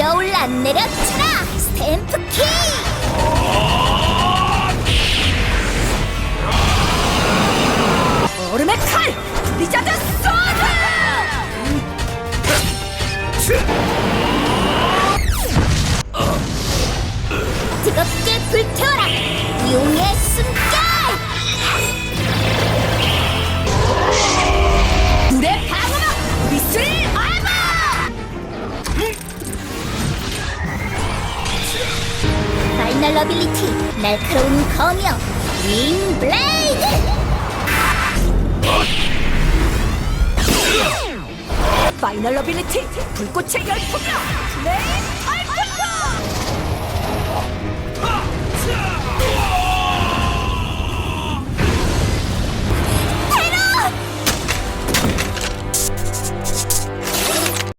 뛰어올라 내려쳐라 스탬프 키 얼음의 칼 리자드 소드 뜨겁게 불태워 파이널 어빌리티 날카로운 검역 윙 블레이드 파이널 어빌리티 불꽃의 열풍이여 플레이 타임